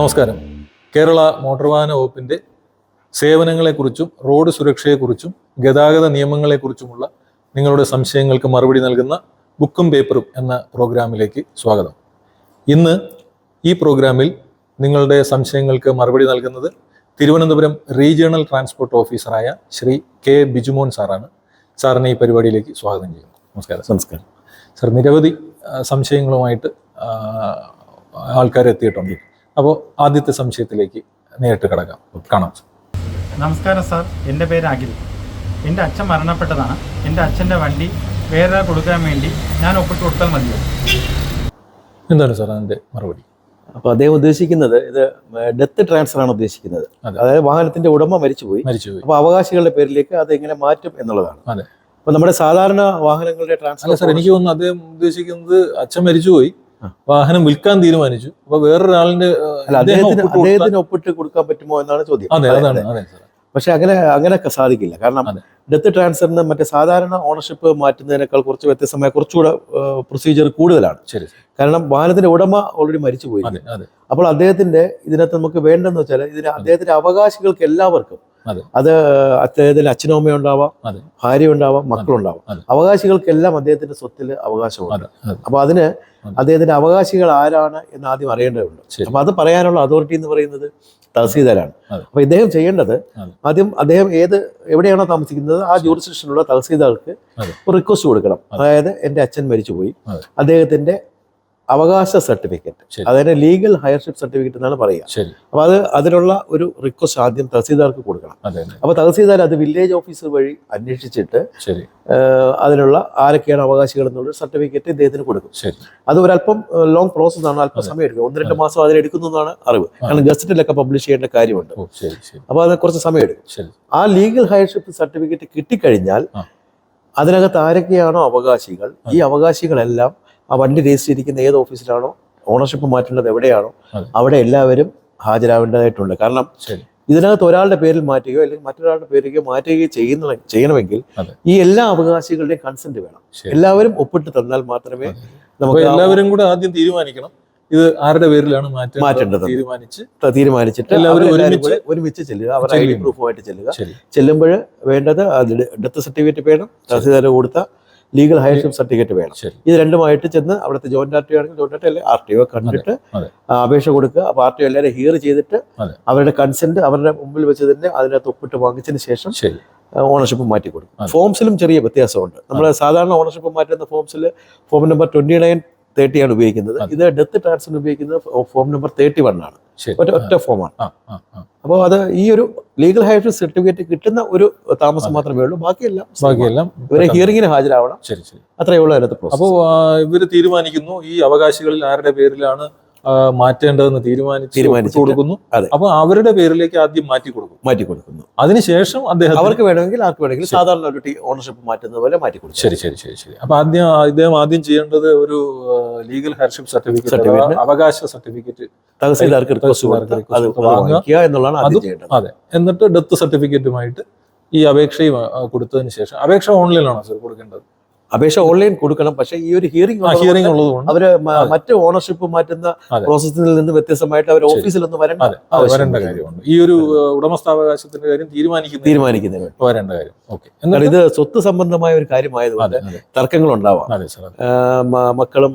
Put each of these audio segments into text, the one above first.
നമസ്കാരം. കേരള മോട്ടോർ വാഹന വകുപ്പിന്റെ സേവനങ്ങളെക്കുറിച്ചും റോഡ് സുരക്ഷയെക്കുറിച്ചും ഗതാഗത നിയമങ്ങളെക്കുറിച്ചുമുള്ള നിങ്ങളുടെ സംശയങ്ങൾക്ക് മറുപടി നൽകുന്ന ബുക്കും പേപ്പറും എന്ന പ്രോഗ്രാമിലേക്ക് സ്വാഗതം. ഇന്ന് ഈ പ്രോഗ്രാമിൽ നിങ്ങളുടെ സംശയങ്ങൾക്ക് മറുപടി നൽകുന്നത് തിരുവനന്തപുരം റീജിയണൽ ട്രാൻസ്പോർട്ട് ഓഫീസറായ ശ്രീ കെ ബിജുമോൻ സാറാണ്. സാറിനെ ഈ പരിപാടിയിലേക്ക് സ്വാഗതം ചെയ്യുന്നു. നമസ്കാരം. നമസ്കാരം. സർ നിരവധി സംശയങ്ങളുമായിട്ട് ആൾക്കാർ എത്തിയിട്ടുണ്ട് അപ്പോൾ ആദ്യത്തെ സംശയത്തിലേക്ക് നേരിട്ട് കിടക്കാം. കാണാം. നമസ്കാരം സാർ. എന്റെ പേര് അഖിൽ. എന്റെ അച്ഛൻ മരണപ്പെട്ടതാണ്. എന്റെ അച്ഛന്റെ വണ്ടി വേറെ കൊടുക്കാൻ വേണ്ടി ഞാൻ ഒപ്പിട്ട് കൊടുത്താൽ മതിയോ? എന്താണ് സാർ അതിന്റെ മറുപടി? അപ്പോൾ അദ്ദേഹം ഉദ്ദേശിക്കുന്നത് ഇത് ഡെത്ത് ട്രാൻസ്ഫർ ആണ് ഉദ്ദേശിക്കുന്നത്. അതായത് വാഹനത്തിന്റെ ഉടമ മരിച്ചുപോയി. മരിച്ചുപോയി. അപ്പോൾ അവകാശികളുടെ പേരിലേക്ക് അത് എങ്ങനെ മാറ്റും എന്നുള്ളതാണ്. അതെ. അപ്പോൾ നമ്മുടെ സാധാരണ വാഹനങ്ങളുടെ അല്ല സാർ ട്രാൻസ്ഫർ എനിക്ക് തോന്നുന്നു അദ്ദേഹം ഉദ്ദേശിക്കുന്നത് അച്ഛൻ മരിച്ചുപോയി. വാഹനം വിൽക്കാൻ തീരുമാനിച്ചു. അപ്പൊ വേറൊരാളിന്റെ അദ്ദേഹത്തിന് ഒപ്പിട്ട് കൊടുക്കാൻ പറ്റുമോ എന്നാണ് ചോദ്യം. അതെ അതെ, അതാണ് അതെ. സാർ പക്ഷെ അങ്ങനെ അങ്ങനെയൊക്കെ സാധിക്കില്ല. കാരണം ഡെത്ത് ട്രാൻസ്ഫറിന് മറ്റേ സാധാരണ ഓണർഷിപ്പ് മാറ്റുന്നതിനേക്കാൾ കുറച്ച് വ്യത്യസ്തമായ കുറച്ചുകൂടെ പ്രൊസീജിയർ കൂടുതലാണ്. ശരി. കാരണം വാഹനത്തിന്റെ ഉടമ ഓൾറെഡി മരിച്ചുപോയി. അതെ അതെ. അപ്പോൾ അദ്ദേഹത്തിന്റെ ഇതിനകത്ത് നമുക്ക് വേണ്ടെന്ന് വെച്ചാൽ ഇതിന് അദ്ദേഹത്തിന്റെ അവകാശികൾക്ക് എല്ലാവർക്കും അതെ. അദ്ദേഹത്തിന് അച്ഛനും അമ്മയും ഉണ്ടാവാം. ഭാര്യ ഉണ്ടാവാം മക്കളുണ്ടാവാം. അവകാശികൾക്കെല്ലാം അദ്ദേഹത്തിന്റെ സ്വത്തിൽ അവകാശമുണ്ട്. അപ്പൊ അതിന് അദ്ദേഹത്തിന്റെ അവകാശികൾ ആരാണ് എന്ന് ആദ്യം അറിയേണ്ടതുണ്ട്. അപ്പൊ അത് പറയാനുള്ള അതോറിറ്റി എന്ന് പറയുന്നത് തഹസീൽദാരാണ്. അപ്പൊ ഇദ്ദേഹം ചെയ്യേണ്ടത് ആദ്യം അദ്ദേഹം ഏത് എവിടെയാണോ താമസിക്കുന്നത് ആ ജൂറിസ്ഡിക്ഷനുള്ള തഹസീൽദാർക്ക് ഒരു റിക്വസ്റ്റ് കൊടുക്കണം. അതായത് എന്റെ അച്ഛൻ മരിച്ചുപോയി. അദ്ദേഹത്തിന്റെ അവകാശ സർട്ടിഫിക്കറ്റ്. അതിനെ അതായത് ലീഗൽ ഹയർഷിപ്പ് സർട്ടിഫിക്കറ്റ് എന്നാണ് പറയുക. അപ്പൊ അപ്പോൾ അത് അതിനുള്ള ഒരു റിക്വസ്റ്റ് ആദ്യം തഹസീൽദാർക്ക് കൊടുക്കണം. അപ്പോൾ തഹസീൽദാർ അത് വില്ലേജ് ഓഫീസർ വഴി അന്വേഷിച്ചിട്ട് അതിനുള്ള ആരൊക്കെയാണ് അവകാശികൾ എന്നുള്ള സർട്ടിഫിക്കറ്റ് ഇദ്ദേഹത്തിന് കൊടുക്കും. അത് ഒരല്പം ലോങ് പ്രോസസ് ആണ് അല്പം സമയം എടുക്കും. ഒന്ന് രണ്ട് മാസം അതിലെടുക്കുന്നു എന്നാണ് അറിവ്. കാരണം ഗസറ്റിലൊക്കെ പബ്ലിഷ് ചെയ്യേണ്ട കാര്യമുണ്ട്. അപ്പോൾ അത് കുറച്ച് സമയം എടുക്കും. ആ ലീഗൽ ഹയർഷിപ്പ് സർട്ടിഫിക്കറ്റ് കിട്ടിക്കഴിഞ്ഞാൽ. അതിനകത്ത് ആരൊക്കെയാണോ അവകാശികൾ ഈ അവകാശികളെല്ലാം ആ വണ്ടി രജിസ്റ്റർ ചെയ്തിരിക്കുന്ന ഏത് ഓഫീസിലാണോ ഓണർഷിപ്പ് മാറ്റേണ്ടത് എവിടെയാണോ അവിടെ എല്ലാവരും ഹാജരാവേണ്ടതായിട്ടുണ്ട്. കാരണം ഇതിനകത്ത് ഒരാളുടെ പേരിൽ മാറ്റുകയോ അല്ലെങ്കിൽ മറ്റൊരാളുടെ പേരിലേക്കോ മാറ്റുകയോ ചെയ്യുന്ന ചെയ്യണമെങ്കിൽ ഈ എല്ലാ അവകാശികളുടെയും കൺസെന്റ് വേണം. എല്ലാവരും ഒപ്പിട്ട് തന്നാൽ മാത്രമേ നമുക്ക് എല്ലാവരും കൂടെ ആദ്യം തീരുമാനിക്കണം. ഇത് ആരുടെ പേരിലാണ് മാറ്റേണ്ടത്. തീരുമാനിച്ച്? തീരുമാനിച്ചിട്ട് എല്ലാവരും ഒരുമിച്ച് ഒരുമിച്ച് ചെല്ലുക. അവരുടെ ഐ ഡി ചെല്ലുന്നു. പ്രൂഫുമായിട്ട് ചെല്ലുക. ചെല്ലുമ്പോൾ വേണ്ടത് ഡെത്ത് സർട്ടിഫിക്കറ്റ് വേണം. തഹസീൽദാർ കൊടുത്ത ലീഗൽ ഹയർഷിപ്പ് സർട്ടിഫിക്കറ്റ് വേണം. ഇത് രണ്ടുമായിട്ട് ചെന്ന് അവിടുത്തെ ജോയിന്റ് ആർ ടി ആണെങ്കിൽ ജോയിന്റ് ആർ ടി അല്ലെങ്കിൽ ആർ ടി ഒ കണ്ടിട്ട് അപേക്ഷ കൊടുക്കുക. അപ്പോൾ ആർ ടി ഒ എല്ലാവരും ഹിയർ ചെയ്തിട്ട് അവരുടെ കൺസെന്റ് അവരുടെ മുമ്പിൽ വെച്ച് തന്നെ അതിനകത്ത് ഒപ്പിട്ട് വാങ്ങിച്ചതിന് ശേഷം ഓണർഷിപ്പ് മാറ്റി കൊടുക്കും. ഫോംസിലും ചെറിയ വ്യത്യാസമുണ്ട്. നമ്മൾ സാധാരണ ഓണർഷിപ്പ് മാറ്റുന്ന ഫോംസിൽ form number twenty nine thirty ആണ് ഉപയോഗിക്കുന്നത്. ഇത് ഡെത്ത് ട്രാൻസ്ഫർ ഉപയോഗിക്കുന്നത് ഫോം നമ്പർ തേർട്ടി വൺ ആണ്. ഒറ്റ ഒറ്റ ഫോമാണ് അപ്പോൾ അത് ഈ ഒരു ലീഗൽ ഹയർഷിപ്പ് സർട്ടിഫിക്കറ്റ് കിട്ടുന്ന ഒരു താമസം മാത്രമേ ഉള്ളൂ. ബാക്കിയെല്ലാം ബാക്കിയെല്ലാം ഇവരെ ഹിയറിംഗിന് ഹാജരാവണം. ശരി ശരി. അത്രയേ ഉള്ളൂ അതിനകത്ത് അപ്പോൾ ഇവർ തീരുമാനിക്കുന്നു. ഈ അവകാശികളിൽ ആരുടെ പേരിലാണ് മാറ്റേണ്ടതെന്ന് തീരുമാനിച്ചു തീരുമാനിച്ചു കൊടുക്കുന്നു. അതെ. അപ്പൊ അവരുടെ പേരിലേക്ക് ആദ്യം മാറ്റി കൊടുക്കും. മാറ്റി കൊടുക്കുന്നു. അതിനുശേഷം അദ്ദേഹം അവർക്ക് വേണമെങ്കിൽ ആർക്ക് വേണമെങ്കിൽ സാധാരണ ഒരു ഓണർഷിപ്പ് മാറ്റുന്ന പോലെ മാറ്റി കൊടുക്കും. ശരി ശരി ശരി ശരി. അപ്പൊ ആദ്യം ഇദ്ദേഹം ആദ്യം ചെയ്യേണ്ടത് ഒരു ലീഗൽ ഹെയർഷിപ്പ് സർട്ടിഫിക്കറ്റ്. അവകാശ സർട്ടിഫിക്കറ്റ് തഹസീൽദാർക്ക് വാങ്ങുക. എന്നുള്ളതാണ് ആദ്യം ചെയ്യേണ്ടത്. അതെ. എന്നിട്ട് ഡെത്ത് സർട്ടിഫിക്കറ്റുമായിട്ട് ഈ അപേക്ഷയും കൊടുത്തതിന് ശേഷം. അപേക്ഷ ഓൺലൈനാണോ സർ കൊടുക്കേണ്ടത്? അപേക്ഷ ഓൺലൈൻ കൊടുക്കണം. പക്ഷെ ഈ ഒരു ഹിയറിംഗ് ഹിയറിംഗ് ഉള്ളതുകൊണ്ട് അവർ മറ്റു ഓണർഷിപ്പ് മാറ്റുന്ന പ്രോസസ്സിൽ നിന്ന് വ്യത്യസ്തമായിട്ട് അവർ ഓഫീസിൽ ഒന്ന് വരേണ്ട വരേണ്ട കാര്യമുണ്ട്. ഈ ഒരു ഉടമസ്ഥാവകാശത്തിന്റെ കാര്യം തീരുമാനിക്കുന്ന തീരുമാനിക്കുന്നത്. വരേണ്ട കാര്യം. ഓക്കെ. ഇത് സ്വത്ത് സംബന്ധമായ ഒരു കാര്യമായതുകൊണ്ട് തർക്കങ്ങൾ ഉണ്ടാവാം മക്കളും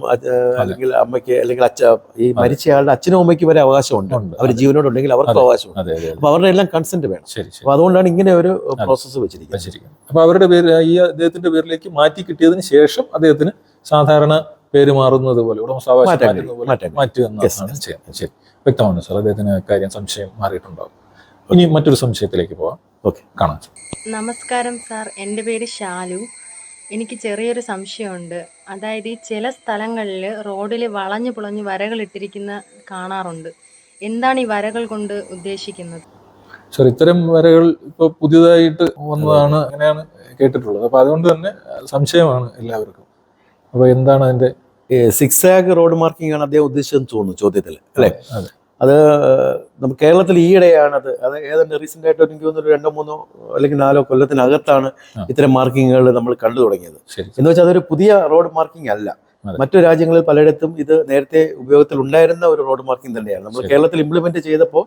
അല്ലെങ്കിൽ അമ്മയ്ക്ക് അല്ലെങ്കിൽ അച്ഛ ഈ മരിച്ചയാളുടെ അച്ഛനും അമ്മയ്ക്ക് വരെ അവകാശമുണ്ട്. ഉണ്ട്. അവർ ജീവനോടുണ്ടെങ്കിൽ അവർക്ക്. അവകാശമുണ്ട്. അപ്പൊ അവരുടെ എല്ലാം കൺസെന്റ് വേണം. അപ്പൊ അതുകൊണ്ടാണ് ഇങ്ങനെ ഒരു പ്രോസസ്സ് വെച്ചിരിക്കുന്നത്. അപ്പൊ അവരുടെ പേര് ഈ അദ്ദേഹത്തിന്റെ പേരിലേക്ക് മാറ്റി കിട്ടിയതിന് ശേഷം അദ്ദേഹത്തിന് സാധാരണ പേര് മാറുന്നത് പോലെ ഉടമസ്ഥാവകാശം. മാറ്റുക എന്നാണ് ചെയ്യുന്നത് ശരി വ്യക്തമാണ് സാർ അദ്ദേഹത്തിന് കാര്യം സംശയം മാറിയിട്ടുണ്ടാവും. ഇനി മറ്റൊരു സംശയത്തിലേക്ക് പോവാം. ഓക്കെ കാണാം. നമസ്കാരം സാർ എന്റെ പേര് ഷാലു എനിക്ക് ചെറിയൊരു സംശയമുണ്ട്. അതായത് ഈ ചില സ്ഥലങ്ങളിൽ റോഡിൽ വളഞ്ഞു പുളഞ്ഞു വരകൾ ഇട്ടിരിക്കുന്ന കാണാറുണ്ട്. എന്താണ് ഈ വരകൾ കൊണ്ട് ഉദ്ദേശിക്കുന്നത്? സാർ ഇത്തരം വരകൾ ഇപ്പോൾ പുതിയതായിട്ട് വന്നതാണ് അങ്ങനെയാണ് കേട്ടിട്ടുള്ളത്. അപ്പോൾ അതുകൊണ്ട് തന്നെ സംശയമാണ് എല്ലാവർക്കും. അപ്പോൾ എന്താണ് അതിന്റെ സിക്സ് ആഗ് റോഡ് മാർക്കിംഗ് ആണ് അദ്ദേഹം ഉദ്ദേശിച്ചതെന്ന് തോന്നുന്നു ചോദ്യത്തിൽ അല്ലേ? അതെ നമുക്ക് കേരളത്തിൽ ഈയിടെയാണ് അത് അത് ഏതാണ്ട് റീസെന്റ് ആയിട്ട് എനിക്ക് തോന്നുന്നു രണ്ടോ മൂന്നോ അല്ലെങ്കിൽ നാലോ കൊല്ലത്തിനകത്താണ് ഇത്തരം മാർക്കിങ്ങുകൾ നമ്മൾ കണ്ടു തുടങ്ങിയത്. എന്ന് വെച്ചാൽ അതൊരു പുതിയ റോഡ് മാർക്കിംഗ് അല്ല. മറ്റു രാജ്യങ്ങളിൽ പലയിടത്തും ഇത് നേരത്തെ ഉപയോഗത്തിൽ ഉണ്ടായിരുന്ന ഒരു റോഡ് മാർക്കിംഗ് തന്നെയാണ്. നമ്മൾ കേരളത്തിൽ ഇംപ്ലിമെന്റ് ചെയ്തപ്പോൾ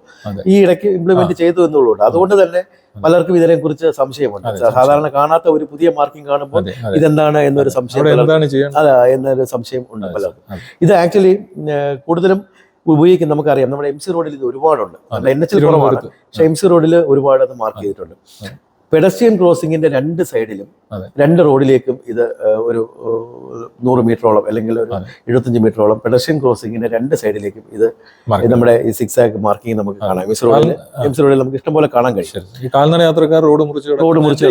ഈ ഇടയ്ക്ക് ഇംപ്ലിമെന്റ് ചെയ്തു എന്നുള്ളൂ അതുകൊണ്ട് തന്നെ പലർക്കും ഇതിനെ കുറിച്ച് സംശയമുണ്ട് സാധാരണ കാണാത്ത ഒരു പുതിയ മാർക്കിംഗ് കാണുമ്പോൾ ഇതെന്താണ് എന്നൊരു സംശയം അതെ എന്നൊരു സംശയം ഉണ്ട് പലർക്കും. ഇത് ആക്ച്വലി കൂടുതലും ഉപയോഗിക്കും നമുക്കറിയാം. നമ്മുടെ എം സി റോഡിൽ ഇത് ഒരുപാടുണ്ട്. എൻ എച്ച് കുറവാണ്. പക്ഷെ എം സി റോഡിൽ ഒരുപാട് അത് മാർക്ക് ചെയ്തിട്ടുണ്ട്. പെഡസ്ട്രിയൻ ക്രോസിംഗിന്റെ രണ്ട് സൈഡിലും രണ്ട് റോഡിലേക്കും ഇത് ഒരു നൂറ് മീറ്ററോളം അല്ലെങ്കിൽ ഒരു. എഴുപത്തഞ്ച് മീറ്ററോളം പെഡസ്ട്രിയൻ ക്രോസിംഗിന്റെ രണ്ട് സൈഡിലേക്കും ഇത് നമ്മുടെ ഈ സിക്സ് ആക്ക് മാർക്കിംഗ് നമുക്ക് കാണാം. മിസ് റോഡിൽ മിസ് റോഡിൽ നമുക്ക് ഇഷ്ടംപോലെ കാണാൻ കഴിയും. കാൽനട യാത്രക്കാർ റോഡ് മുറിച്ച് റോഡ് മുറിച്ച്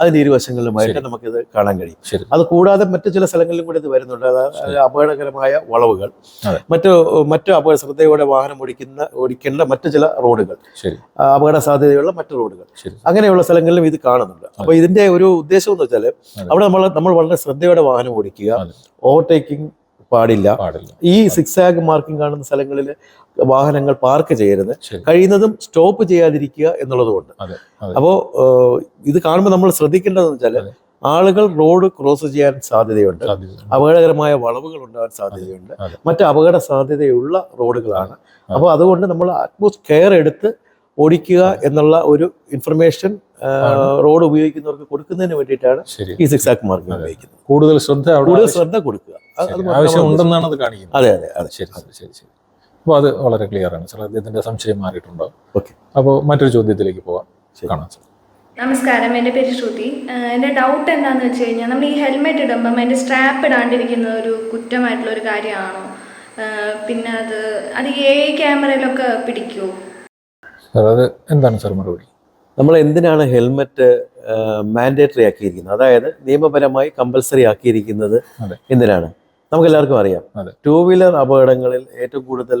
അതിന്റെ ഇരുവശങ്ങളിലുമായിട്ട് നമുക്ക് ഇത് കാണാൻ കഴിയും. അത് കൂടാതെ മറ്റു ചില സ്ഥലങ്ങളിലും കൂടി ഇത് വരുന്നുണ്ട്. അതായത് അപകടകരമായ വളവുകൾ മറ്റു മറ്റു അപകട ശ്രദ്ധയോടെ വാഹനം ഓടിക്കുന്ന ഓടിക്കേണ്ട മറ്റു ചില റോഡുകൾ അപകട സാധ്യതയുള്ള മറ്റു റോഡുകൾ. ശരി. അങ്ങനെയുള്ള സ്ഥലങ്ങളിലും ഇത് കാണുന്നുണ്ട്. അപ്പൊ ഇതിന്റെ ഒരു ഉദ്ദേശം എന്ന് വെച്ചാൽ അവിടെ നമ്മൾ നമ്മൾ വളരെ ശ്രദ്ധയോടെ വാഹനം ഓടിക്കുക. ഓവർടേക്കിംഗ് പാടില്ല. ഈ സിക്സ് ആഗ് മാർക്കിംഗ് കാണുന്ന സ്ഥലങ്ങളിൽ വാഹനങ്ങൾ പാർക്ക് ചെയ്യരുത്. കഴിയുന്നതും സ്റ്റോപ്പ് ചെയ്യാതിരിക്കുക എന്നുള്ളതുകൊണ്ട്. അപ്പോൾ ഇത് കാണുമ്പോൾ നമ്മൾ ശ്രദ്ധിക്കേണ്ടതെന്ന് വെച്ചാൽ ആളുകൾ റോഡ് ക്രോസ് ചെയ്യാൻ സാധ്യതയുണ്ട്. അപകടകരമായ വളവുകൾ ഉണ്ടാകാൻ സാധ്യതയുണ്ട്. മറ്റ് അപകട സാധ്യതയുള്ള റോഡുകളാണ്. അപ്പോൾ അതുകൊണ്ട് നമ്മൾ അറ്റ്മോസ്റ്റ് കെയർ എടുത്ത് ഓടിക്കുക എന്നുള്ള ഒരു ഇൻഫർമേഷൻ റോഡ് ഉപയോഗിക്കുന്നവർക്ക് കൊടുക്കുന്നതിന് വേണ്ടിയിട്ടാണ് ഈ സിക്സ് ആക്ക് മാർക്കിംഗ് ഉപയോഗിക്കുന്നത്. കൂടുതൽ ശ്രദ്ധ കൂടുതൽ ശ്രദ്ധ കൊടുക്കുക. ആവശ്യമുണ്ടെന്നാണ് അത് കാണിക്കുന്നത്. അതെ അതെ അതെ. ശരി ശരി ശരി അപ്പോൾ അത് വളരെ ക്ലിയർ ആണ്. സാർ അദ്ദേഹത്തിന്റെ സംശയം മാറിയിട്ടുണ്ടോ? ഓക്കെ. അപ്പോൾ മറ്റൊരു ചോദ്യത്തിലേക്ക് പോവാം കാണാം സാർ. നമസ്കാരം. എന്റെ പേര് ശ്രുതി. എന്റെ എന്റെ ഡൗട്ട് എന്താണെന്ന് വെച്ച് കഴിഞ്ഞാൽ നമ്മൾ ഈ ഹെൽമെറ്റ് ഇടുമ്പം അതിന്റെ സ്ട്രാപ്പ് ഇടാണ്ടിരിക്കുന്നത് ഒരു കുറ്റമായിട്ടുള്ള ഒരു കാര്യമാണോ? പിന്നെ അത് അത് എ ക്യാമറയിലൊക്കെ പിടിക്കുമോ സാർ അത് എന്താണ് സാർ മറുപടി? നമ്മൾ എന്തിനാണ് ഹെൽമെറ്റ് മാൻഡേറ്ററി ആക്കിയിരിക്കുന്നത്? അതായത് നിയമപരമായി കമ്പൽസറി ആക്കിയിരിക്കുന്നത് എന്തിനാണ്? നമുക്ക് എല്ലാവർക്കും അറിയാം. ടൂ വീലർ അപകടങ്ങളിൽ ഏറ്റവും കൂടുതൽ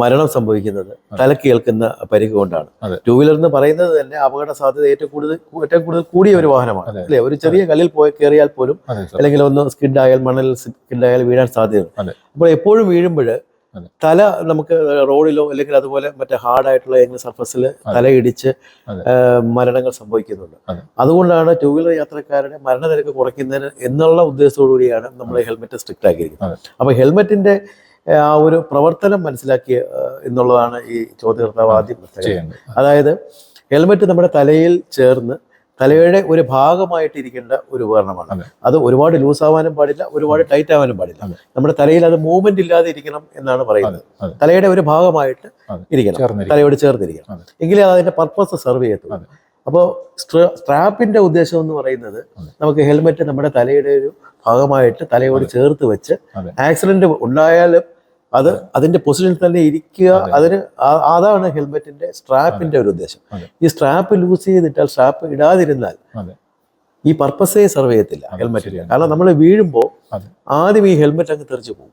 മരണം സംഭവിക്കുന്നത് തലക്ക് കേൾക്കുന്ന പരിക്ക് കൊണ്ടാണ്. ടൂ വീലർ എന്ന് പറയുന്നത് തന്നെ അപകട സാധ്യത ഏറ്റവും കൂടുതൽ ഏറ്റവും കൂടുതൽ കൂടിയ ഒരു വാഹനമാണ്. അല്ലെ? ഒരു ചെറിയ കല്ലിൽ പോയി കയറിയാൽ പോലും അല്ലെങ്കിൽ ഒന്ന് സ്കിഡ് ആയാൽ മണലിൽ സ്കിഡ് ആയാൽ വീഴാൻ സാധ്യതയുണ്ട്. അപ്പോൾ എപ്പോഴും വീഴുമ്പോൾ. തല നമുക്ക് റോഡിലോ അല്ലെങ്കിൽ അതുപോലെ മറ്റേ ഹാർഡായിട്ടുള്ള ഏതെങ്കിലും സർഫസിൽ തലയിടിച്ച് മരണങ്ങൾ സംഭവിക്കുന്നുണ്ട്. അതെ. അതുകൊണ്ടാണ് ടൂ വീലർ യാത്രക്കാരുടെ മരണനിരക്ക് കുറയ്ക്കുന്നതിന് എന്നുള്ള ഉദ്ദേശത്തോടു കൂടിയാണ് നമ്മൾ ഹെൽമെറ്റ് സ്ട്രിക്റ്റ് ആക്കിയിരിക്കുന്നത്. അപ്പോൾ ഹെൽമെറ്റിന്റെ ആ ഒരു പ്രവർത്തനം മനസ്സിലാക്കിയ എന്നുള്ളതാണ് ഈ ചോദ്യകർത്താവ് ആദ്യം. അതായത് ഹെൽമെറ്റ് നമ്മുടെ തലയിൽ ചേർന്ന് തലയുടെ ഒരു ഭാഗമായിട്ട് ഇരിക്കേണ്ട ഒരു ഉപകരണമാണ്. അതെ. ഒരുപാട് ലൂസ് ആവാനും പാടില്ല ഒരുപാട് ടൈറ്റ് ആവാനും പാടില്ല. നമ്മുടെ തലയിൽ അത് മൂവ്മെന്റ് ഇല്ലാതെ ഇരിക്കണം എന്നാണ് പറയുന്നത്. തലയുടെ ഒരു ഭാഗമായിട്ട് ഇരിക്കണം. തലയോട് ചേർന്നിരിക്കണം. എങ്കിലേ അത് അതിന്റെ പർപ്പസ് സെർവ് ചെയ്യത്തുള്ളൂ. അപ്പോൾ സ്ട്രാപ്പിന്റെ ഉദ്ദേശം എന്ന് പറയുന്നത് നമുക്ക് ഹെൽമെറ്റ് നമ്മുടെ തലയുടെ ഒരു ഭാഗമായിട്ട് തലയോട് ചേർത്ത് വെച്ച് ആക്സിഡന്റ് ഉണ്ടായാലും അത് അതിന്റെ പൊസിഷനിൽ തന്നെ ഇരിക്കുക. അതെ. അതിന് അതാണ് ഹെൽമെറ്റിന്റെ സ്ട്രാപ്പിന്റെ ഒരു ഉദ്ദേശം. ഈ സ്ട്രാപ്പ് ലൂസ് ചെയ്തിട്ടാൽ സ്ട്രാപ്പ് ഇടാതിരുന്നാൽ. ഈ പർപ്പസേ സെർവ് ചെയ്യത്തില്ല ഹെൽമെറ്റ് കാരണം നമ്മൾ വീഴുമ്പോൾ ആദ്യം ഈ ഹെൽമെറ്റ് അങ്ങ് തെറിച്ചു പോകും.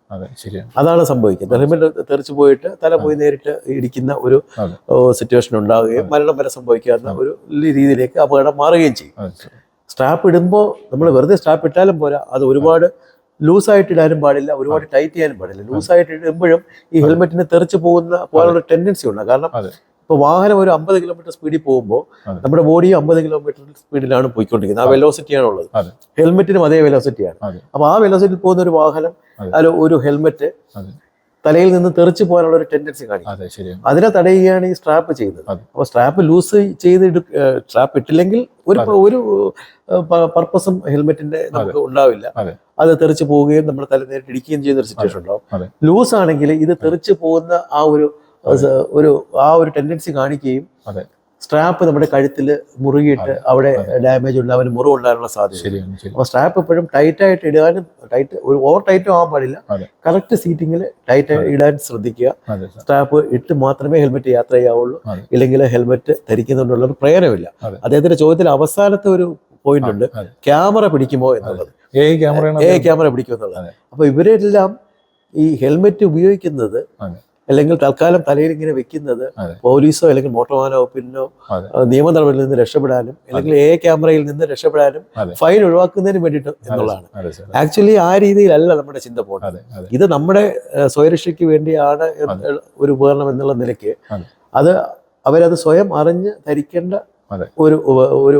അതാണ് സംഭവിക്കുന്നത്. ഹെൽമെറ്റ് തെറിച്ചു പോയിട്ട് തല പോയി നേരിട്ട് ഇടിക്കുന്ന ഒരു സിറ്റുവേഷൻ ഉണ്ടാവുകയും മരണം വരെ സംഭവിക്കാവുന്ന ഒരു രീതിയിലേക്ക് അപകടം മാറുകയും ചെയ്യും. സ്ട്രാപ്പ് ഇടുമ്പോൾ നമ്മൾ വെറുതെ സ്ട്രാപ്പ് ഇട്ടാലും പോരാ. അത് ഒരുപാട് ലൂസായിട്ട് ഇടാനും പാടില്ല ഒരുപാട് ടൈറ്റ് ചെയ്യാനും പാടില്ല. ലൂസായിട്ട് ഇടുമ്പോഴും ഈ ഹെൽമെറ്റിന് തെറിച്ച് പോകുന്ന പോലുള്ള ടെൻഡൻസി ഉണ്ട്. കാരണം ഇപ്പൊ വാഹനം ഒരു അമ്പത് കിലോമീറ്റർ സ്പീഡിൽ പോകുമ്പോൾ നമ്മുടെ ബോഡിയും അമ്പത് കിലോമീറ്റർ സ്പീഡിലാണ് പോയിക്കൊണ്ടിരിക്കുന്നത്. ആ വെലോസിറ്റിയാണ് ഉള്ളത് ഹെൽമെറ്റിനും അതേ വെലോസിറ്റിയാണ്. ആണ് അപ്പോൾ ആ വെലോസിറ്റിയിൽ പോകുന്ന ഒരു വാഹനം അല്ല ഒരു ഹെൽമെറ്റ് തലയിൽ നിന്ന് തെറിച്ച് പോകാനുള്ള ഒരു ടെൻഡൻസി കാണിക്കും അതിനെ തടയുകയാണ് ഈ സ്ട്രാപ്പ് ചെയ്യുന്നത്. അപ്പൊ അപ്പോൾ സ്ട്രാപ്പ് ലൂസ് ചെയ്ത് സ്ട്രാപ്പ് ഇട്ടില്ലെങ്കിൽ ഒരു ഒരു പർപ്പസും ഹെൽമെറ്റിന്റെ നമുക്ക് ഉണ്ടാവില്ല. അതെ. തെറിച്ച് പോവുകയും നമ്മൾ തലനേരി ഇടിക്കുകയും ചെയ്യുന്ന ഒരു സിറ്റുവേഷൻ ഉണ്ടാവും. ലൂസ് ആണെങ്കിൽ ഇത് തെറിച്ച് പോകുന്ന ആ ഒരു ഒരു ആ ഒരു ടെൻഡൻസി കാണിക്കുകയും. സ്ട്രാപ്പ് നമ്മുടെ കഴുത്തിൽ മുറുകിയിട്ട് അവിടെ ഡാമേജ് ഉണ്ടാവാനും മുറിവുണ്ടാകാനുള്ള സാധ്യത. ശരിയാണ് ശരി. അപ്പോൾ സ്ട്രാപ്പ് എപ്പോഴും ടൈറ്റ് ആയിട്ട് ഇടാനും ടൈറ്റ് ഒരു ഓവർ ടൈറ്റും ആവാൻ പാടില്ല. കറക്റ്റ് സീറ്റിങ്ങിൽ ടൈറ്റ്. ഇടാൻ ശ്രദ്ധിക്കുക. സ്ട്രാപ്പ് ഇട്ട് മാത്രമേ ഹെൽമെറ്റ് യാത്ര ചെയ്യാവുള്ളൂ. ഇല്ലെങ്കിൽ ഹെൽമെറ്റ് ധരിക്കുന്നുണ്ടുള്ള ഒരു അദ്ദേഹത്തിന്റെ ചോദ്യത്തിൽ അവസാനത്തെ ഒരു പോയിന്റ് ഉണ്ട്. ക്യാമറ പിടിക്കുമോ എന്നുള്ളത്. ഏ ക്യാമറ പിടിക്കുമോ എന്നുള്ളത്. അപ്പൊ ഇവരെല്ലാം ഈ ഹെൽമെറ്റ് ഉപയോഗിക്കുന്നത് അല്ലെങ്കിൽ തൽക്കാലം തലയിൽ ഇങ്ങനെ വെക്കുന്നത് പോലീസോ അല്ലെങ്കിൽ മോട്ടോർ വാഹന വകുപ്പിനോ നിയമ നടപടിയിൽ നിന്ന് രക്ഷപ്പെടാനും അല്ലെങ്കിൽ എ ക്യാമറയിൽ നിന്ന് രക്ഷപ്പെടാനും. ഫൈൻ ഒഴിവാക്കുന്നതിന് വേണ്ടിയിട്ട് എന്നുള്ളതാണ്. ആക്ച്വലി ആ രീതിയിലല്ല നമ്മുടെ ചിന്ത പോകുന്നത് ഇത് നമ്മുടെ സ്വയരക്ഷയ്ക്ക് വേണ്ടിയാണ് ഒരു ഉപകരണം എന്നുള്ള നിലയ്ക്ക് അത് അവരത് സ്വയം അറിഞ്ഞ് ധരിക്കേണ്ട. ഒരു ഒരു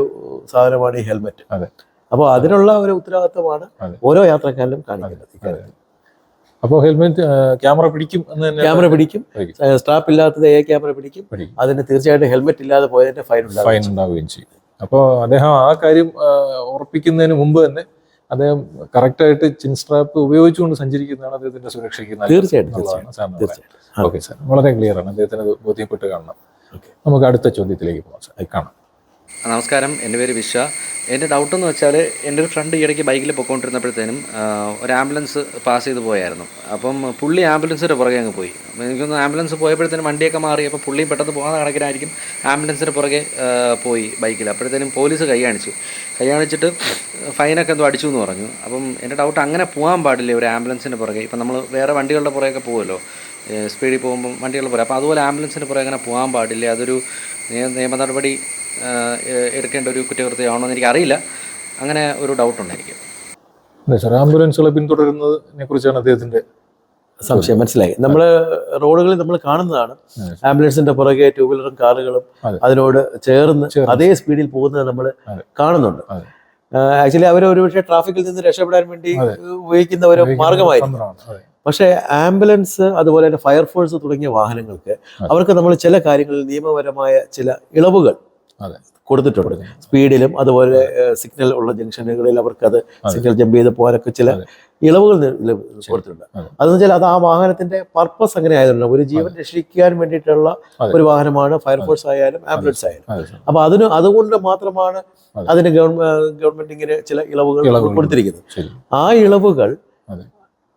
സാധനമാണ് ഈ ഹെൽമെറ്റ്. അതെ. അപ്പോൾ അതിനുള്ള ഒരു ഉത്തരവാദിത്തമാണ് ഓരോ യാത്രക്കാരിലും കാണിക്കുന്നത്. അപ്പോൾ ഹെൽമെറ്റ് ക്യാമറ പിടിക്കും എന്ന് തന്നെ ക്യാമറ പിടിക്കും. സ്റ്റാപ്പ് സ്ട്രാപ്പ് ഇല്ലാത്തത് എ ക്യാമറ പിടിക്കും. അതിന് തീർച്ചയായിട്ടും ഹെൽമെറ്റ് ഇല്ലാതെ പോയതിന്റെ ഫൈൻ ഫൈൻ ഉണ്ടാവുകയും ചെയ്യും. അപ്പോൾ അദ്ദേഹം ആ കാര്യം ഉറപ്പിക്കുന്നതിന് മുമ്പ് തന്നെ അദ്ദേഹം കറക്റ്റായിട്ട് ചിൻ സ്ട്രാപ്പ് ഉപയോഗിച്ചുകൊണ്ട് സഞ്ചരിക്കുന്നതാണ് അദ്ദേഹത്തിന്റെ സുരക്ഷയ്ക്ക് തീർച്ചയായിട്ടും. Okay sir. വളരെ ക്ലിയർ ആണ്. അദ്ദേഹത്തിന് ബോധ്യപ്പെട്ട് കാണണം. നമുക്ക് അടുത്ത ചോദ്യത്തിലേക്ക് പോകാം സാർ. കാണാം. നമസ്കാരം. എന്റെ പേര് വിശ്വ. എന്റെ ഡൗട്ട് എന്ന് വെച്ചാൽ എന്റെ ഒരു ഫ്രണ്ട് ഈയിടയ്ക്ക് ബൈക്കിൽ പൊയ്ക്കൊണ്ടിരുന്നപ്പോഴത്തേനും ഒരു ആംബുലൻസ് പാസ് ചെയ്ത് പോയായിരുന്നു. അപ്പം പുള്ളി ആംബുലൻസിന്റെ പുറകെ അങ്ങ് പോയി. എനിക്കൊന്ന് ആംബുലൻസ് പോയപ്പോഴത്തേനും വണ്ടിയൊക്കെ മാറി. അപ്പോൾ പുള്ളിയും പെട്ടെന്ന് പോകുന്ന കണക്കിനായിരിക്കും ആംബുലൻസിന്റെ പുറകെ പോയി ബൈക്കിൽ. അപ്പോഴത്തേനും പോലീസ് കൈ കാണിച്ചു. കൈ കാണിച്ചിട്ട് ഫൈനൊക്കെ എന്തോ അടിച്ചു എന്ന് പറഞ്ഞു. അപ്പം എന്റെ ഡൗട്ട് അങ്ങനെ പോകാൻ പാടില്ലേ ഒരു ആംബുലൻസിന്റെ പുറകെ? ഇപ്പം നമ്മൾ വേറെ വണ്ടികളുടെ പുറകെയൊക്കെ പോകുമല്ലോ സ്പീഡിൽ പോകുമ്പം വണ്ടികളുടെ പുറകെ. അപ്പോൾ അതുപോലെ ആംബുലൻസിന്റെ പുറകെ അങ്ങനെ പോകാൻ പാടില്ലേ? അതൊരു നിയ- നിയമ നടപടി എടുക്കേണ്ട ഒരു കുറ്റകൃത്യമാണോ എന്ന് എനിക്കറിയില്ല. അങ്ങനെ ഒരു ഡൗട്ടുണ്ട് എനിക്ക് അതെ സാർ ആംബുലൻസുകളെ പിന്തുടരുന്നതിനെ കുറിച്ചാണ് അദ്ദേഹത്തിന്റെ സംശയം മനസ്സിലായി. നമ്മൾ റോഡുകളിൽ നമ്മൾ കാണുന്നതാണ്. ആംബുലൻസിന്റെ പുറകെ ടൂ വീലറും കാറുകളും അതിനോട് ചേർന്ന്. അതേ സ്പീഡിൽ പോകുന്നത് നമ്മൾ കാണുന്നുണ്ട്. ആക്ച്വലി അവർ ഒരുപക്ഷെ ട്രാഫിക്കിൽ നിന്ന് രക്ഷപ്പെടാൻ വേണ്ടി ഉപയോഗിക്കുന്ന ഒരു മാർഗമായിരുന്നു പക്ഷെ ആംബുലൻസ് അതുപോലെ തന്നെ ഫയർഫോഴ്സ് തുടങ്ങിയ വാഹനങ്ങൾക്ക് അവർക്ക് നമ്മൾ ചില കാര്യങ്ങളിൽ നിയമപരമായ ചില ഇളവുകൾ. കൊടുത്തിട്ടുണ്ട്. സ്പീഡിലും അതുപോലെ സിഗ്നൽ ഉള്ള ജംഗ്ഷനുകളിൽ അവർക്ക് അത്. സിഗ്നൽ ജമ്പ് ചെയ്ത് പോകാനൊക്കെ ചില ഇളവുകൾ കൊടുത്തിട്ടുണ്ട്. അതെ. അതെന്ന് വെച്ചാൽ അത് ആ വാഹനത്തിന്റെ പർപ്പസ് അങ്ങനെ ആയതുകൊണ്ട് ഒരു ജീവൻ രക്ഷിക്കാൻ വേണ്ടിയിട്ടുള്ള ഒരു വാഹനമാണ് ഫയർഫോഴ്സ് ആയാലും ആംബുലൻസ് ആയാലും. അപ്പൊ അതിന് അതുകൊണ്ട് മാത്രമാണ് അതെ. അതിന് ഗവൺമെന്റ് ഇങ്ങനെ ചില ഇളവുകൾ കൊടുത്തിരിക്കുന്നത്. ആ ഇളവുകൾ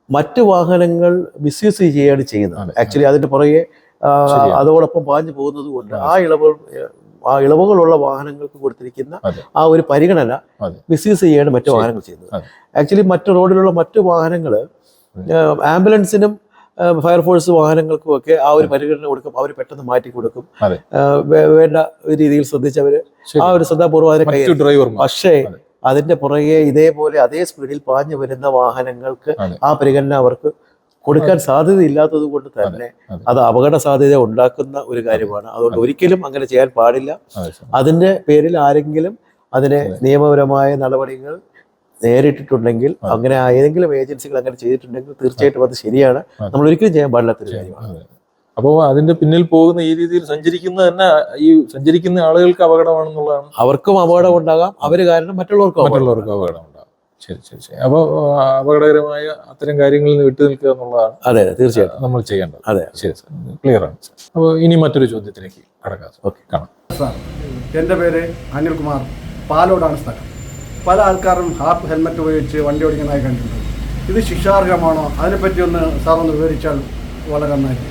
മറ്റു വാഹനങ്ങൾ മിസ്യൂസ് ചെയ്യുകയാണ് ചെയ്യുന്നത്. ആക്ച്വലി അതിന്റെ പുറകെ അതോടൊപ്പം പാഞ്ഞു പോകുന്നത് കൊണ്ട് ആ ഇളവുകൾ ആ ഇളവുകളുള്ള വാഹനങ്ങൾക്ക് കൊടുത്തിരിക്കുന്ന ആ ഒരു പരിഗണന. മിസ്യൂസ് ചെയ്യാണ് മറ്റു വാഹനങ്ങൾ ചെയ്യുന്നത്. ആക്ച്വലി മറ്റു റോഡിലുള്ള മറ്റു വാഹനങ്ങൾ ആംബുലൻസിനും ഫയർഫോഴ്സ് വാഹനങ്ങൾക്കും ഒക്കെ ആ ഒരു പരിഗണന കൊടുക്കും. അവർ പെട്ടെന്ന് മാറ്റി കൊടുക്കും. വേണ്ട രീതിയിൽ ശ്രദ്ധിച്ച് അവർ ആ ഒരു ശ്രദ്ധാപൂർവം പക്ഷേ അതിന്റെ പുറകെ ഇതേപോലെ അതേ സ്പീഡിൽ പാഞ്ഞു വരുന്ന വാഹനങ്ങൾക്ക് ആ പരിഗണന അവർക്ക് കൊടുക്കാൻ സാധ്യതയില്ലാത്തത് കൊണ്ട് തന്നെ അത്. അപകട സാധ്യത ഉണ്ടാക്കുന്ന ഒരു കാര്യമാണ്. അതുകൊണ്ട് ഒരിക്കലും അങ്ങനെ ചെയ്യാൻ പാടില്ല. അതെ അതിന്റെ പേരിൽ ആരെങ്കിലും അതിനെ നിയമപരമായ നടപടികൾ നേരിട്ടിട്ടുണ്ടെങ്കിൽ അങ്ങനെ ഏതെങ്കിലും ഏജൻസികൾ അങ്ങനെ ചെയ്തിട്ടുണ്ടെങ്കിൽ തീർച്ചയായിട്ടും അത്. ശരിയാണ്. നമ്മൾ ഒരിക്കലും ചെയ്യാൻ പാടില്ലാത്തൊരു കാര്യമാണ്. അപ്പോൾ അതിന്റെ പിന്നിൽ പോകുന്ന ഈ രീതിയിൽ സഞ്ചരിക്കുന്ന തന്നെ ഈ സഞ്ചരിക്കുന്ന ആളുകൾക്ക് അപകടമാണെന്നുള്ളതാണ് അവർക്കും അപകടം ഉണ്ടാകാം. അവർ കാരണം മറ്റുള്ളവർക്കും മറ്റുള്ളവർക്കും അപകടം ശരി ശരി ശരി. അപ്പോൾ അപകടകരമായ അത്തരം കാര്യങ്ങളിൽ നിന്ന് വിട്ടു നിൽക്കുക എന്നുള്ളതാണ് അതെ അതെ തീർച്ചയായിട്ടും. നമ്മൾ ചെയ്യേണ്ടത്. അതെ ശരി സാർ. ക്ലിയർ ആണ് സാർ. അപ്പോൾ ഇനി മറ്റൊരു ചോദ്യത്തിലേക്ക് കടക്കാം സാർ. ഓക്കെ. കാണാം. സാർ എന്റെ പേര് അനിൽകുമാർ. പാലോടാണ് സ്ഥലം. പല ആൾക്കാരും ഹാഫ് ഹെൽമെറ്റ് ഉപയോഗിച്ച് വണ്ടി ഓടിക്കുന്നതായി കണ്ടിട്ടുണ്ട്. ഇത് ശിക്ഷാർഹമാണോ? അതിനെപ്പറ്റി ഒന്ന് സാർ ഒന്ന് വിവരിച്ചാൽ വളരെ നന്നായിരിക്കും.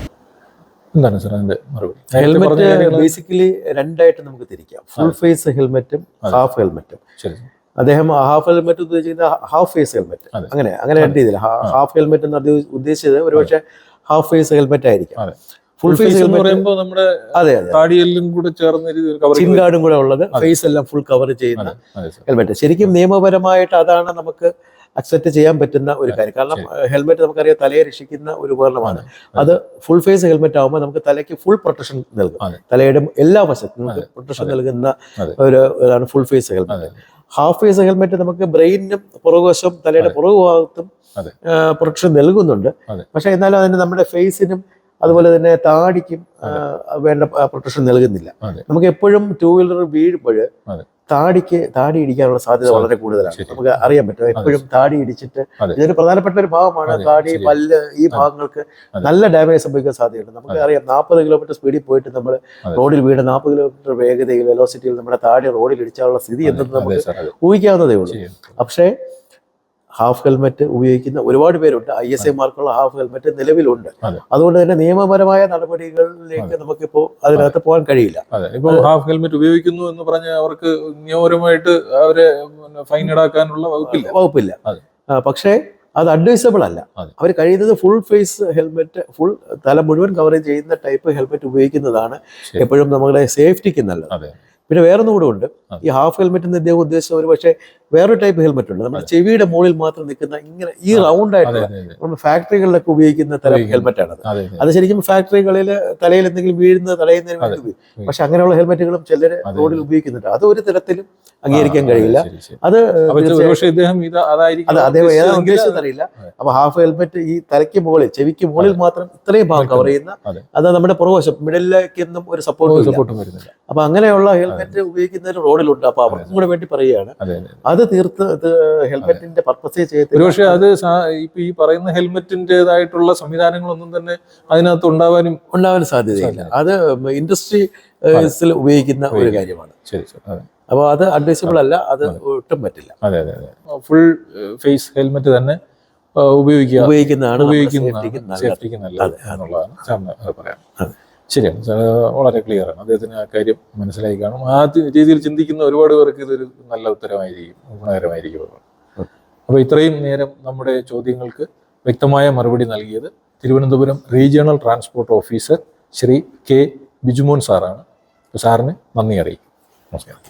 എന്താണ് സാർ അതിന്റെ മറുപടി? ഹെൽമെറ്റ് ബേസിക്കലി രണ്ടായിട്ട് നമുക്ക് തിരിക്കാം. ഫുൾ ഫേസ് ഹെൽമെറ്റും ഹാഫ് ഹെൽമെറ്റും. ശരി. അദ്ദേഹം ഹാഫ് ഹെൽമെറ്റ് ഉദ്ദേശിക്കുന്ന ഹാഫ് ഫേസ് ഹെൽമെറ്റ് അങ്ങനെ അങ്ങനെ രണ്ട് രീതിയിൽ ഹാഫ് ഹെൽമെറ്റ് എന്ന് ഉദ്ദേശിച്ചത് ഒരുപക്ഷെ ഹാഫ് ഫേസ് ഹെൽമെറ്റ് ആയിരിക്കും. ഫുൾ ഫേസ് എന്ന് പറയുമ്പോൾ നമ്മുടെ അതെ അതെ. താടിയെല്ലാം കൂടെ ചേർന്ന ചിൻഗാർഡും കൂടെ ഉള്ളത്. ഫേസ് എല്ലാം ഫുൾ കവർ ചെയ്യുന്ന ഹെൽമെറ്റ് ശരിക്കും നിയമപരമായിട്ട് അതാണ് നമുക്ക് അക്സെപ്റ്റ് ചെയ്യാൻ പറ്റുന്ന ഒരു കാര്യം. കാരണം ഹെൽമെറ്റ് നമുക്കറിയാം തലയെ രക്ഷിക്കുന്ന ഒരു ഉപകരണമാണ്. അത് ഫുൾ ഫേസ് ഹെൽമെറ്റ് ആകുമ്പോൾ നമുക്ക് തലയ്ക്ക് ഫുൾ പ്രൊട്ടക്ഷൻ നൽകും. തലയുടെ എല്ലാ വശത്തും പ്രൊട്ടക്ഷൻ നൽകുന്ന ഒരു ഇതാണ് full face helmet half face helmet നമുക്ക് ബ്രെയിനിനും പുറകുവശം തലയുടെ പുറകുഭാഗത്തും പുറകു ഭാഗത്തും പ്രൊട്ടക്ഷൻ നൽകുന്നുണ്ട്. പക്ഷെ എന്നാലും അതിന് നമ്മുടെ ഫേസിനും അതുപോലെ തന്നെ താടിക്കും വേണ്ട പ്രൊട്ടക്ഷൻ നൽകുന്നില്ല. നമുക്ക് എപ്പോഴും ടൂ വീലർ വീഴുമ്പോൾ താടിക്ക് താടി ഇടിക്കാനുള്ള സാധ്യത. വളരെ കൂടുതലാണ്. നമുക്ക് അറിയാൻ പറ്റും. എപ്പോഴും താടി ഇടിച്ചിട്ട്. ഇതൊരു പ്രധാനപ്പെട്ട ഒരു ഭാഗമാണ്. താടി പല്ല് ഈ ഭാഗങ്ങൾക്ക് നല്ല ഡാമേജ് സംഭവിക്കാൻ സാധ്യതയുണ്ട്. നമുക്ക് അറിയാം നാൽപ്പത് കിലോമീറ്റർ സ്പീഡിൽ പോയിട്ട് നമ്മൾ റോഡിൽ വീട് നാൽപ്പത് കിലോമീറ്റർ വേഗതയിൽ വെലോസിറ്റിയിൽ നമ്മുടെ താടി റോഡിൽ ഇടിച്ചാലുള്ള സ്ഥിതി എന്തെന്ന് നമുക്ക് ഊഹിക്കാവുന്നതേ ഉള്ളൂ. പക്ഷേ ഹാഫ് ഹെൽമെറ്റ് ഉപയോഗിക്കുന്ന ഒരുപാട് പേരുണ്ട്. ഐ എസ് ഐ മാർക്കുള്ള ഹാഫ് ഹെൽമെറ്റ് നിലവിലുണ്ട്. അതെ. അതുകൊണ്ട് തന്നെ നിയമപരമായ നടപടികളിലേക്ക് നമുക്കിപ്പോൾ അതിനകത്ത് പോകാൻ കഴിയില്ല. ഇപ്പോൾ ഇപ്പൊ ഹാഫ് ഹെൽമെറ്റ് ഉപയോഗിക്കുന്നു എന്ന് പറഞ്ഞ അവർക്ക് നിയമപരമായിട്ട് അവരെ ഫൈൻ ഈടാക്കാനുള്ള വകുപ്പില്ല. വകുപ്പില്ല. പക്ഷേ അത് അഡ്വൈസബിൾ അല്ല. അവർ കഴിയുന്നത് ഫുൾ ഫേസ് ഹെൽമെറ്റ് ഫുൾ തല മുഴുവൻ കവർ ചെയ്യുന്ന ടൈപ്പ് ഹെൽമെറ്റ് ഉപയോഗിക്കുന്നതാണ്. എപ്പോഴും നമ്മുടെ സേഫ്റ്റിക്ക് നല്ലത്. പിന്നെ വേറൊന്നും കൂടെ ഉണ്ട്. ഈ ഹാഫ് ഹെൽമെറ്റ് എന്ന് ഇദ്ദേഹം ഉദ്ദേശിച്ച ഒരു പക്ഷേ വേറൊരു ടൈപ്പ് ഹെൽമെറ്റ് ഉണ്ട്. നമ്മുടെ ചെവിയുടെ മുകളിൽ മാത്രം നിൽക്കുന്ന ഇങ്ങനെ ഈ റൗണ്ട് ആയിട്ട് നമ്മൾ ഫാക്ടറികളിലൊക്കെ ഉപയോഗിക്കുന്ന തരം ഹെൽമെറ്റാണ് ഹെൽമെറ്റ് ആണ് അതെ ശരിക്കും ഫാക്ടറികളിൽ തലയിൽ എന്തെങ്കിലും വീഴുന്ന തടയുന്നതിന് വേണ്ടി പക്ഷെ അങ്ങനെയുള്ള ഹെൽമെറ്റുകളും ചിലർ റോഡിൽ ഉപയോഗിക്കുന്നുണ്ട്. അത് ഒരു തരത്തിലും അംഗീകരിക്കാൻ കഴിയില്ല. അത് അദ്ദേഹം ഏതാ ഉദ്ദേശിച്ചത് അറിയില്ല. അപ്പൊ ഹാഫ് ഹെൽമെറ്റ് ഈ തലയ്ക്ക് മുകളിൽ ചെവിക്ക് മുകളിൽ മാത്രം ഇത്രയും ഭാഗം കവർ ചെയ്യുന്ന അത്. നമ്മുടെ പുറകുവശം മിഡിലേക്ക് ഒരു സപ്പോർട്ട് സപ്പോർട്ടും വരുന്നില്ല. അപ്പൊ അങ്ങനെയുള്ള ഹെൽമെറ്റ് ഉപയോഗിക്കുന്നവർ റോഡിലുണ്ട്. അപ്പൊ അവർക്കും കൂടെ വേണ്ടി പറയുകയാണ്. അതെ തീർത്ത് ഹെൽമെറ്റിന്റെ പർപ്പസേ ചെയ്ത് ഒരുപക്ഷെ അത് ഇപ്പൊ ഈ പറയുന്ന ഹെൽമെറ്റിന്റെതായിട്ടുള്ള സംവിധാനങ്ങളൊന്നും തന്നെ അതിനകത്ത് ഉണ്ടാവാനും ഉണ്ടാവാൻ സാധ്യതയില്ല. അത് ഇൻഡസ്ട്രി ഉപയോഗിക്കുന്ന ഒരു കാര്യമാണ്. ശരി ശരി. അതെ. അപ്പോൾ അത് അഡ്വൈസബിൾ അല്ല അത് ഒട്ടും പറ്റില്ല. അതെ അതെ അതെ. ഫുൾ ഫേസ് ഹെൽമെറ്റ് തന്നെ ഉപയോഗിക്കുക. ഉപയോഗിക്കുന്നതാണ് ഉപയോഗിക്കുന്നത് ഉപയോഗിക്കുന്നതാണ് ക്ക് നല്ലത്. സേഫ്റ്റിക്ക്. എന്നുള്ളതാണ് സാറിന് പറയാം അതെ. ശരിയാണ്. വളരെ ക്ലിയറാണ് അദ്ദേഹത്തിന് ആ കാര്യം മനസ്സിലായി കാണും. ആ രീതിയിൽ ചിന്തിക്കുന്ന ഒരുപാട് പേർക്ക് ഇതൊരു നല്ല ഉത്തരമായിരിക്കും ഗുണകരമായിരിക്കും. അപ്പൊ ഇത്രയും നേരം നമ്മുടെ ചോദ്യങ്ങൾക്ക് വ്യക്തമായ മറുപടി നൽകിയത് Thiruvananthapuram regional transport officer Shri K. Bijumon സാറാണ്. സാറിന് നന്ദി അറിയിക്കും. നമസ്കാരം.